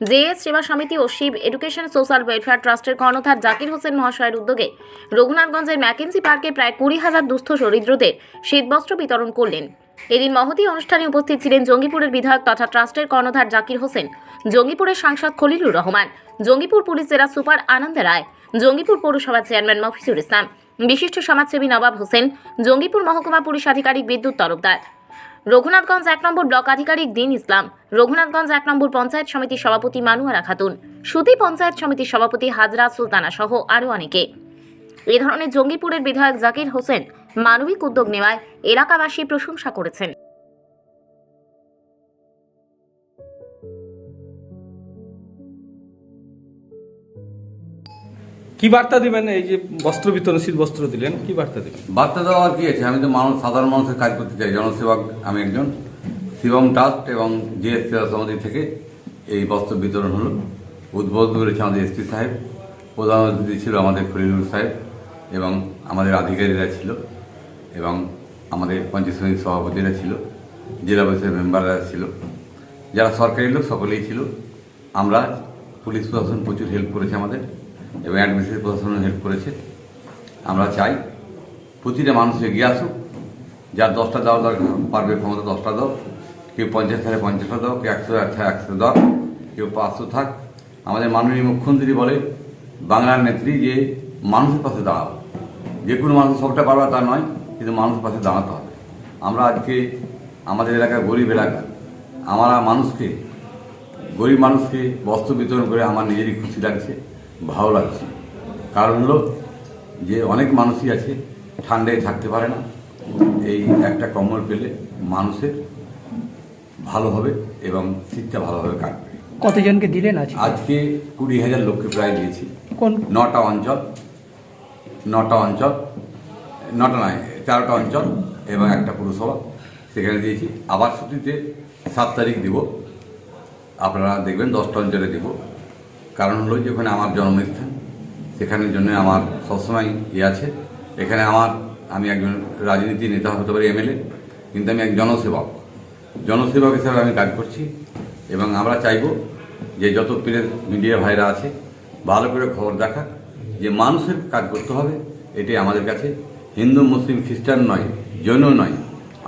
JS সেবা সমিতি ও শিব এডুকেশন সোশ্যাল ওয়েলফেয়ার ট্রাস্টের কর্ণধার জাকির হোসেন মহাশয়ের উদ্যোগে রঘুনাথগঞ্জের ম্যাকেন্সি পার্কে প্রায় কুড়ি হাজার দুস্থ দরিদ্রদের শীতবস্ত্র বিতরণ করলেন। এদিন মহতি অনুষ্ঠানে উপস্থিত ছিলেন জঙ্গিপুরের বিধায়ক তথা ট্রাস্টের কর্ণধার জাকির হোসেন, জঙ্গিপুরের সাংসদ খলিলুর রহমান, জঙ্গিপুর পুলিশ জেলা সুপার আনন্দ রায়, জঙ্গিপুর পৌরসভার চেয়ারম্যান মফিজুর ইসলাম, বিশিষ্ট সমাজসেবী নবাব হোসেন, জঙ্গিপুর মহকুমা পুলিশ আধিকারিক বিদ্যুৎ তরফদার। রঘুনাথগঞ্জ এক নম্বর ব্লক আধিকারিক দিন ইসলাম। রঘুনাথগঞ্জ এক নম্বর পঞ্চায়েত সমিতির সভাপতি মানুয়ারা খাতুন। সুতি পঞ্চায়েত সমিতির সভাপতি হাজরা সুলতানা সহ আরও অনেকে। এ ধরনের জঙ্গিপুরের বিধায়ক জাকির হোসেন মানবিক উদ্যোগ নেওয়ায় এলাকাবাসী প্রশংসা করেছেন। কি বার্তা দিবেন? এই যে বস্ত্র বিতরণ, শীত বস্ত্র দিলেন, কি বার্তা দিবেন? বার্তা দেওয়া আর কি আছে, আমি তো মানুষ, সাধারণ মানুষের কাজ করতে চাই, জনসেবক, আমি একজন। শিবম ট্রাস্ট এবং জিএস সেবা সমিতি থেকে, এই বস্ত্র বিতরণ হলো। উদ্বোধন করেছে আমাদের এসপি সাহেব, প্রধান অতিথি ছিল আমাদের খলিলুর সাহেব এবং আমাদের আধিকারিকরা ছিল এবং আমাদের পঞ্চায়েত সমিতির সভাপতিরা ছিল, জেলা পরিষদের মেম্বাররা ছিল। যারা সরকারি লোক, সকলেই ছিল। আমরা পুলিশ প্রশাসন প্রচুর হেল্প করেছে আমাদের। এবং অ্যাডমিনিস্ট্রেটিভ প্রশাসনও হেল্প করেছে। আমরা চাই প্রতিটা মানুষ এগিয়ে আসুক। যার দশটা দেওয়া দরকার, পারবে ক্ষমতা দশটা দাও কেউ পঞ্চাশ হাজার পঞ্চাশটা দাও কেউ একশো একটা একশো দাও কেউ পাঁচশো থাক। আমাদের মাননীয় মুখ্যমন্ত্রী বলে বাংলার নেত্রী যে মানুষের পাশে দাঁড়াও। যে কোনো মানুষ সবটা পারবে তা নয়, কিন্তু মানুষের পাশে দাঁড়াতে হবে। আমরা আজকে আমাদের এলাকার গরিব এলাকা। আমরা মানুষকে, গরিব মানুষকে বস্ত্র বিতরণ করে আমার নিজেরই খুশি লাগছে। ভালো লাগছে। কারণ হলো যে অনেক মানুষই আছে ঠান্ডায় থাকতে পারে না। এই একটা কম্বল পেলে মানুষের ভালো হবে এবং শীতটা ভালোভাবে কাটবে। কতজনকে দিলেন আজ আজকে কুড়ি হাজার লোককে প্রায় দিয়েছি। কোন? নটা অঞ্চল নটা অঞ্চল নটা নয় তেরোটা অঞ্চল এবং একটা পুরসভা সেখানে দিয়েছি। আবার ছুটিতে সাত তারিখ দিব। আপনারা দেখবেন দশটা অঞ্চলে দেব। কারণ হলো যে ওখানে আমার জন্মস্থান সেখানের জন্য আমার সবসময় ইয়ে আছে। এখানে আমার, আমি একজন রাজনীতি নেতা হতে পারি এমএলএ কিন্তু আমি এক জনসেবক। জনসেবক হিসাবে আমি কাজ করছি এবং আমরা চাইব যে যত প্রেস মিডিয়া ভাইরা আছে, ভালো করে খবর দেখা, যে মানুষের কাজ করতে হবে, এটাই আমাদের কাছে। হিন্দু, মুসলিম, খ্রিস্টান নয়, জৈন নয়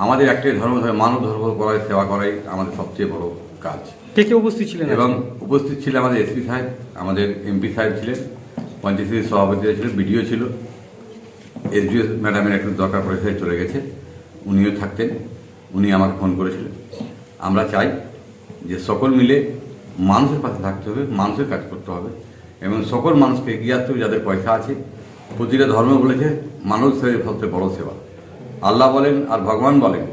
আমাদের একটাই ধর্ম মানব ধর্ম করাই সেবা করাই আমাদের সবচেয়ে বড় কাজ। কে কে উপস্থিত ছিলেন এবং উপস্থিত ছিলেন আমাদের এসপি সাহেব আমাদের এমপি সাহেব ছিলেন পঞ্চায়েতের সভাপতিরা ছিল বিডিও ছিল। এসডিও ম্যাডামের একটু দরকার পড়ে সে চলে গেছে উনিও থাকতেন উনি আমাকে ফোন করেছিলেন। আমরা চাই যে সকল মিলে মানুষের পাশে থাকতে হবে মানুষের কাজ করতে হবে এবং সকল মানুষকে এগিয়ে আসতে হবে যাদের পয়সা আছে। প্রতিটা ধর্ম বলেছে মানুষ সেবা সবচেয়ে বড় সেবা। আল্লাহ বলেন আর ভগবান বলেন।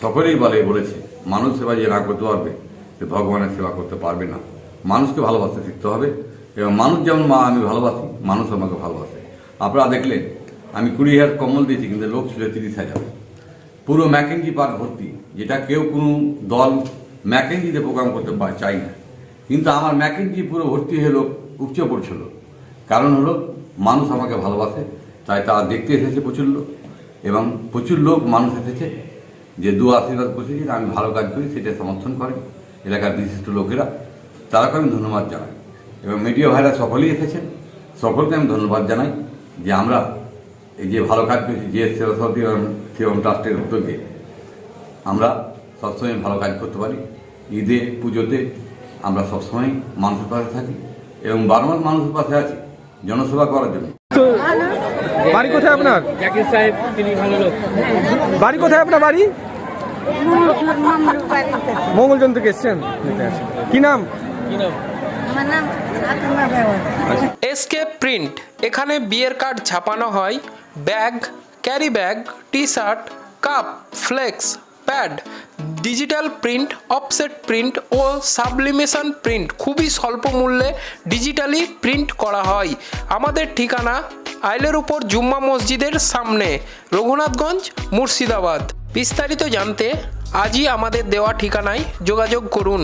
সকলেই বলে, বলেছে, মানুষ সেবা যে না করতে পারবে, সে ভগবানের সেবা করতে পারবে না। মানুষকে ভালোবাসতে শিখতে হবে। এবং মানুষ যেমন মা, আমি ভালোবাসি, মানুষ আমাকে ভালোবাসে। আপনারা দেখলেন, আমি কুড়ি হাজার কম্বল দিয়েছি, কিন্তু লোক ছিল তিরিশ হাজার। পুরো ম্যাকেঞ্জি পার্ক ভর্তি, যেটা কেউ কোনো দল ম্যাকেঞ্জিতে প্রোগ্রাম করতে চায় না। কিন্তু আমার ম্যাকেঞ্জি পুরো ভর্তি হয়ে লোক উপচে পড়ছিল। কারণ হলো, মানুষ আমাকে ভালোবাসে, তাই তারা দেখতে এসেছে প্রচুর লোক। এবং প্রচুর লোক মানুষ এসেছে যে দু আশীর্বাদ করছে যে আমি ভালো কাজ করি সেটা সমর্থন করে এলাকার বিশিষ্ট লোকেরা তারাকে আমি ধন্যবাদ জানাই। এবং মিডিয়া ভাইরা সকলেই এসেছেন। সকলকে আমি ধন্যবাদ জানাই যে আমরা এই যে ভালো কাজ করছি, যে সেবা সমিতি এবং সেবম ট্রাস্টের উদ্যোগে আমরা সবসময় ভালো কাজ করতে পারি। ঈদে, পুজোতে আমরা সবসময় মানুষের পাশে থাকি এবং বারো মাস মানুষের পাশে আছি। জনসেবা করার জন্য। বাড়ি কোথায় আপনার? জাকির সাহেব তিনি ভালো লোক। বাড়ি কোথায় আপনার বাড়ি? মঙ্গলজন থেকে এসছেন? কি নাম? কি নাম আমার নাম আতুমা বেওয়ার এসকে প্রিন্ট। এখানে বিয়ের কার্ড ছাপানো হয়। Bag carry bag T shirt cup flex. Pad digital print offset print ও সাবলিমেশন প্রিন্ট খুবই স্বল্প মূল্যে ডিজিটালি প্রিন্ট করা হয়। আমাদের ঠিকানা আইলের উপর জুম্মা মসজিদের সামনে, রঘুনাথগঞ্জ, মুর্শিদাবাদ। বিস্তারিত জানতে আজই আমাদের দেওয়া ঠিকানায় যোগাযোগ করুন।